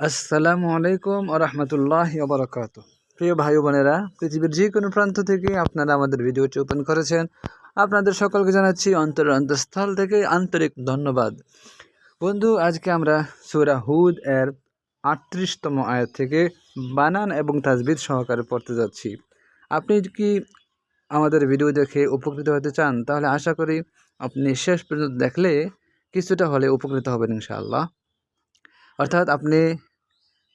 আসসালামু আলাইকুম আরহামতুল্লাহ ওবরাকাত প্রিয় ভাই বোনেরা, পৃথিবীর যে কোনো প্রান্ত থেকে আপনারা আমাদের ভিডিওটি ওপেন করেছেন। আপনাদের সকলকে জানাচ্ছি অন্তর অন্তঃস্থল থেকে আন্তরিক ধন্যবাদ। বন্ধু, আজকে আমরা সুরা হুদ এর আটত্রিশতম আয়াত থেকে বানান এবং তাজবিদ সহকারে পড়তে যাচ্ছি। আপনি কি আমাদের ভিডিও দেখে উপকৃত হতে চান? তাহলে আশা করি আপনি শেষ পর্যন্ত দেখলে কিছুটা হলে উপকৃত হবেন ইনশাআল্লাহ। অর্থাৎ আপনি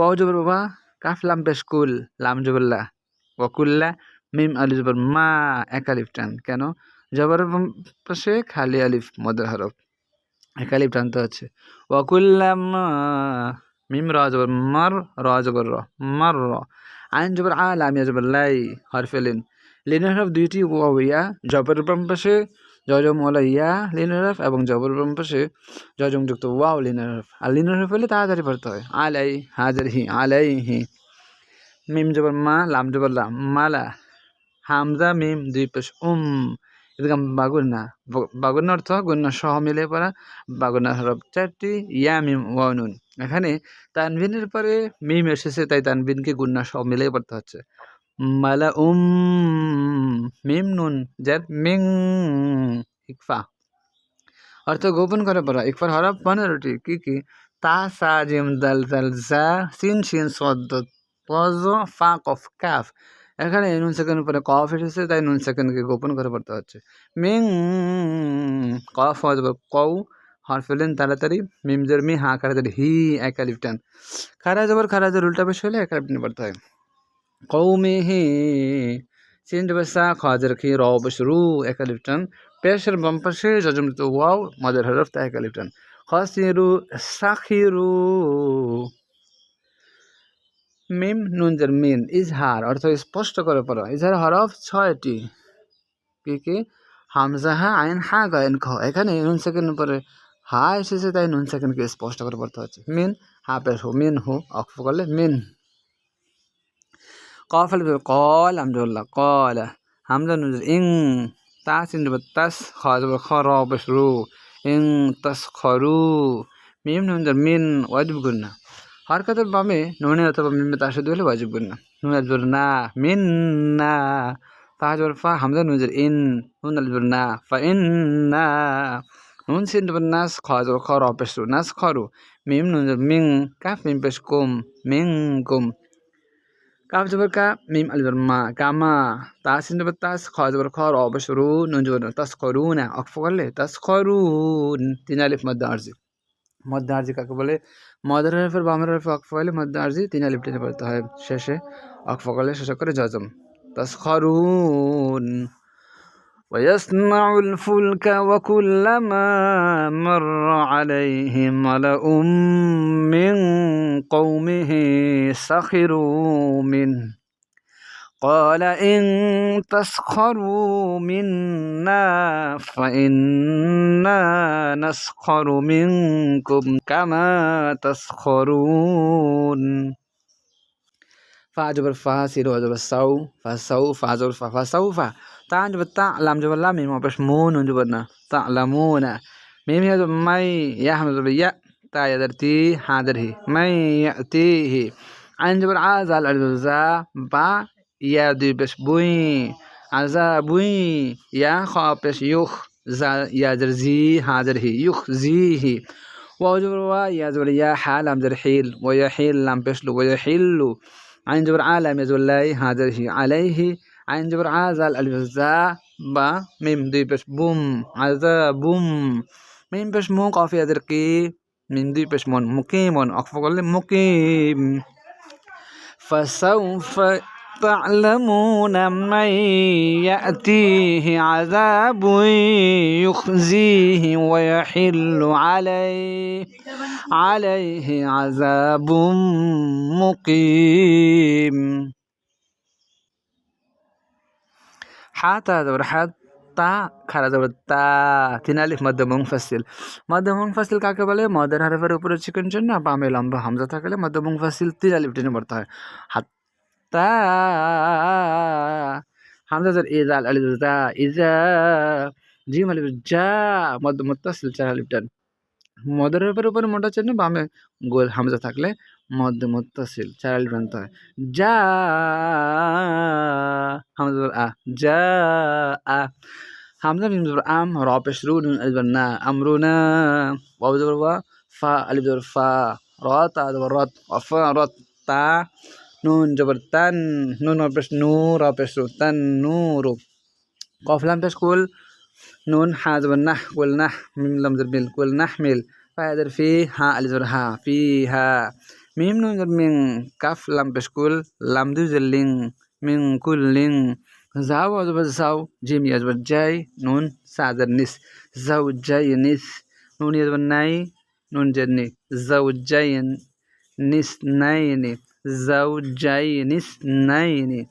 ওয়াও জবর বাবা কাফ লাম পেশ কুল লাম জবরলা ওয়াকুল্লা মিম আলি জবর মা এক টান কেন জবর পাশে খালি আলিফ মদের হরফ এক আলিফ টানতে হচ্ছে ওয়াকুল্লা মিম র জবর মার র জবর র মার র আইন জবর আ লামিয়া জবর লাই হরফেলিন হরফ দুইটি ওয়া জবর পাশে জজম ওলা ইয়া লিনের হরফ এবং জবর বাম পাশে জজম যুক্ত ওয়াও লিনের হরফ আর লিনের হরফ হলে তাড়াতাড়ি পড়তে হয়। আলাই হাজার হি আলাই হি মিম জবর মা, লাম জবর লাম মালা। হামজা, মিম, দুই পেশ, উম। এরকম বাগুন্না বাগুন্না অর্থ গুন্না সহ মিলে পড়া। বাগুন্না হরফ চারটি, ইয়া, মিম ওয়ানুন এখানে তানভিনের পরে মিম এসেছে, তাই তানভিনকে গুন্না সহ মিলে পড়তে হচ্ছে। মালা উম মিম নুন জেদ মিং ইকফা অর্থ গোপন করে পড়া ইকফার হরফ পনেরোটি, কি কি? তা, সা, জিম, দাল দাল, জা, সিন, শিন, সদ পজ ফা, কফ, কাফ। এখানে নুন সেকেন্ড পরে কফ এসেছে, তাই নুন সেকেন্ডকে গোপন করে পড়তে হচ্ছে। মিং, কফ হজব কৌ হর ফেলেন তাড়াতাড়ি মিমজের মি, হা খারাজের হি এক আলিফ টান খারা খারাজের উল্টা বেশ হলে এক আলিফ পড়তে হয়। বস রু এক আলিফ টান পেশের বাম পাশে জজমৃত ওয়াও মদের হরফ তা এক আলিফ টান খসিরু সাখিরু মিম নুনজের মিন, ইজহার, অর্থ স্পষ্ট করে পড়া। ইজহার হরফ ছয়টি। কি কি? হামজা হা, আইন হা গায়ন খ। এখানে নুন সেকেন্ড পরে হা এসেছে, তাই নুন সেকেন্ডকে স্পষ্ট করে পড়তে হচ্ছে। মিন, হা, পেশ হু, মিন, হু অক্ফ করলে মিন। কফ আলিফ কল আমদুল্লাহ কল হামজা নুজুল ইং তাস ইন্দুব তাস খজব খর বসরু ইং তাস খরু মিম নুনজর মিন ওয়াজিব গুন্না হরকতের বামে নুনে অথবা মিমে তাসদ হলে ওয়াজিব গুন্না নুন আজবর না মিন না তাহাজবর ফা হামজা নুজুর ইন নুন আলজবর না ফা ইন না নুন সিন্দুব নাস খজব খর পেশরু নাস খরু মিম নুনজর মিং কাফ মিম পেশ কুম মিং কুম কাফ জবর কা মিম আলি জবর মা কামা তাসিন জবর তাস খ জবর খ র অবসরু নুন জবর তাস খরুনা অক্ফ করলে তাস খরুন তিন আলিফ মধ্য আর্জি মধ্য আর্জি কাকে বলে মদার হরফের বামের হরফে অক্ফ হলে মধ্য আর্জি তিন আলিফ পড়তে হয় শেষে অক্ফ করলে শেষ করে জজম তাস খরুন ويصنع الفلك وكلما مر عليه ملأ من قومه سخروا منه. قال إن تسخروا منا فإنا نسخر منكم كما تسخرون. فعجب الفاسر وعجب السوف فسوف عجب الفاسوف তা জবর তা লাম জবর লাম মিম অপেশ মুন জবর না তা লামুনা মিম জবর মাই ইয়া হামজা জবর ইয়া তা ইয়াদার তি হাদার হি মাই তি হি আইন জবর আজাল আর জা বা ইয়া দুই পেশ বুই আজা বুই ইয়া খ পেশ ইউখ জা ইয়াদার জি হাদার হি ইউখ জি হি ওয়া ইয়া জবর ইয়া হা লাম জবর হিল ওয়া হিল লাম পেশ লু ওয়া হিল্লু আইন জবর আলাম ইয়াজুল্লাহ হাজার হি আলাইহি আইন জবর আজাল আলিফ জা বা মিম দুই পেশ বুম আজা বুম মিম পেশ মু কফি আদের কি মিম দুই পেশ মন মুকিমন অক্ফ করলে মুকিম فسوف تعلمون من يأتيه عذاب يخزيه ويحل عليه عليه عذاب مقيم হাতা জবর হাত তা খারা জবর তা তিন আলিফ মধ্য মুংফাসিল মধ্য মুংফাসিল কাকে বলে মদের হারফের উপরে চিকন চিহ্ন বামে লম্বা হামজা থাকলে মধ্য মুংফাসিল তিন আলিফ টেনে পড়তে হয় হাত তা হামজা জর ইজা আলিফ ইজা জিম আলিফ যা মধ্য মুত্তাসিল চার আলিফ টান মদের হারফের উপরে মোটা চিহ্ন বামে গোল হামজা থাকলে মধ্য মুত্তাসিল চার আলিফ হয়। যা হামজা আ যা আ হামজা মিম জবর আম র পেশ রু নুন আলিফ না আমরুনা ওয়াও জবর ওয়া ফা, আলিফ জবর ফা র তা জবর রত ওয়াফা রত, তা। নুন জবর তান, নুন র পেশ নু র পেশ রু তান, নূরু কফ লাম পেশ কুল نون حاز والنح والنح ميم لم ضرب ميل والنحمل فهذا فيها ألف في ها. فيها ميم نون ضرب من كاف لم بشكل لام دوز من كل لين. زاو أزبر زاو جيم يزبر جاي نون سادر نس زاو جاي نس نون يزبر ناي نون جدني زاو جاي نس نايني زاو جاي نس نايني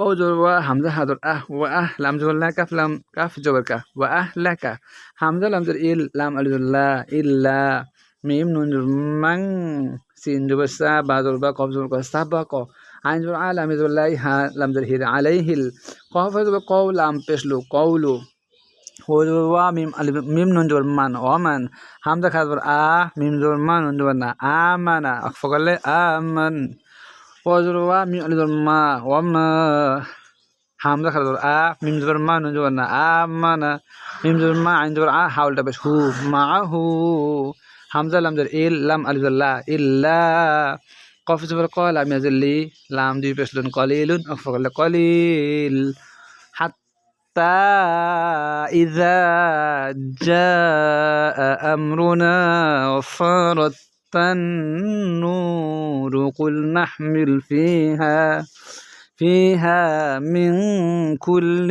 ওয়াও জবর ওয়া হামজা হাজর আহ ওয়া আহ লাম জবর লা কাফ লাম কাফ জবর কা ওয়া আহ লা কা হামজা লাম জবর ইল লাম আলি জবর লা ইল্লা মিম নুন জবর মাং সিন জবর সা বা জবর বা কফ জবর ক সা বা ক আইন জবর আ লাম জবর লাই হা লাম জবর হির আলাই হিল কফ জবর কউ লাম পেশলু কউলু ওয়া মিম আলি মিম নুন জবর মান ও মান হামজা খা জবর আ মিম জবর মান নুন জবর না আ মানা ফকলে আ মান وجروا ميم ألف ما وما حمزة خرج آ ميم زبر ما نجورنا آمنا ميم زبر ما عين زبر آ حاول تبش هو معه. حمزة لام زبر إل لام ألف لا إلا. قاف زبر قال لام يزل لي لام دي بس لون قليل أفق قليل. حتى إذا جاء أمرنا وفارت النور قل نحمل فيها فيها من كل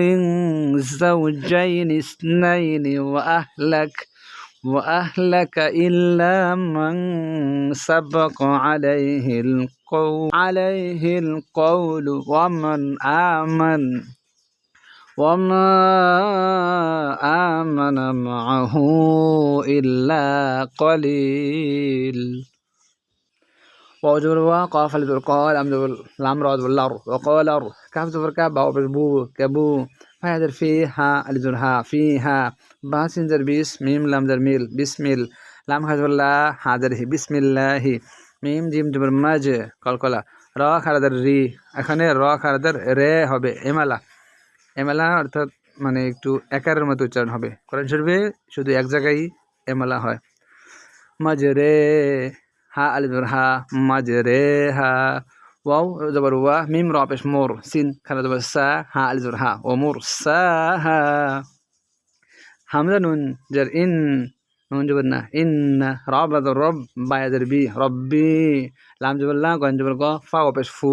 زوجين اثنين وأهلك وأهلك إلا من سبق عليه القول عليه القول ومن آمن. وما آمن معه إلا قليل وأجر وقاف القال أم الأمر واللر وقال كاف زبر كاب بو كبو فهذا فيها الجرها فيها বাসিনজার বিস মিম লামজার মিল বিসমিল লাম খাজবুল্লাহ হাজার হি বিসমিল্লাহি মিম জিম জবর মাজ কলকলা র খারাদার রি এখানে র খারাদার রে হবে এমালা এমালা অর্থাৎ মানে একটু একারের মতো উচ্চারণ হবে। কোরআন শরীফে শুধু এক জায়গায় এমালা হয়। মাজ রে হা আলিদুর হা মাজ রে হা, ওয়াও, জবর, ওয়া, মিম, র, পেশ, মোর, সিন খানা জবর, সা, হা আলিদুর হা, ও, মোর, সা, হা। হামজা, নুন যার ইন, নুন, জবর, না, ইন রব রব বায়াদের বি, রব্বি। লাম, জবর, লা গন জবর, গ, ফা, ও, পেশ, ফু,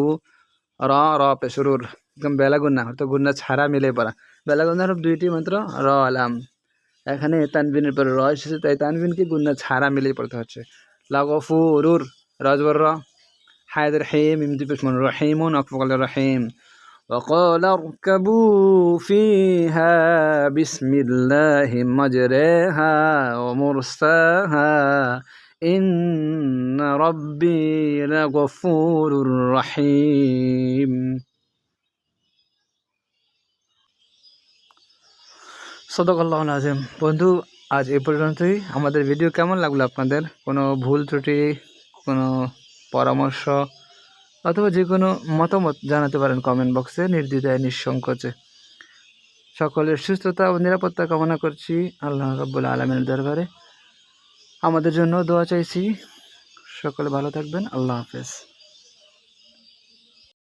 র র রুর। একদম বেলা গুন্না অর্থাৎ গুন্না ছাড়া মিলে পড়া বেলা গুন্নার দুইটি মাত্র র আলাম এখানে তানবিনের পরে র এসেছে তাই তানবিনকে গুন্না ছাড়া মিলে পড়তে হচ্ছে লাগো ফু রুর রজবর র হায়দের হেম ইমদি পেশ মন রহিমুন অকফকাল রহিম وقال اركبوا فيها بسم الله مجريها ومرساها إن ربي لغفور رحيم সদকাল্লাহ আজম বন্ধু, আজ এ পর্যন্তই। আমাদের ভিডিও কেমন লাগল আপনাদের? কোনো ভুল ত্রুটি, কোনো পরামর্শ, অথবা যে কোনো মতামত জানাতে পারেন কমেন্ট বক্সে নির্দ্বিধায়, নিঃসংকোচে। সকলের সুস্থতা ও নিরাপত্তা কামনা করছি আল্লাহ রব্বুল আলমের দরবারে। আমাদের জন্য দোয়া চাইছি। সকলে ভালো থাকবেন। আল্লাহ হাফেজ।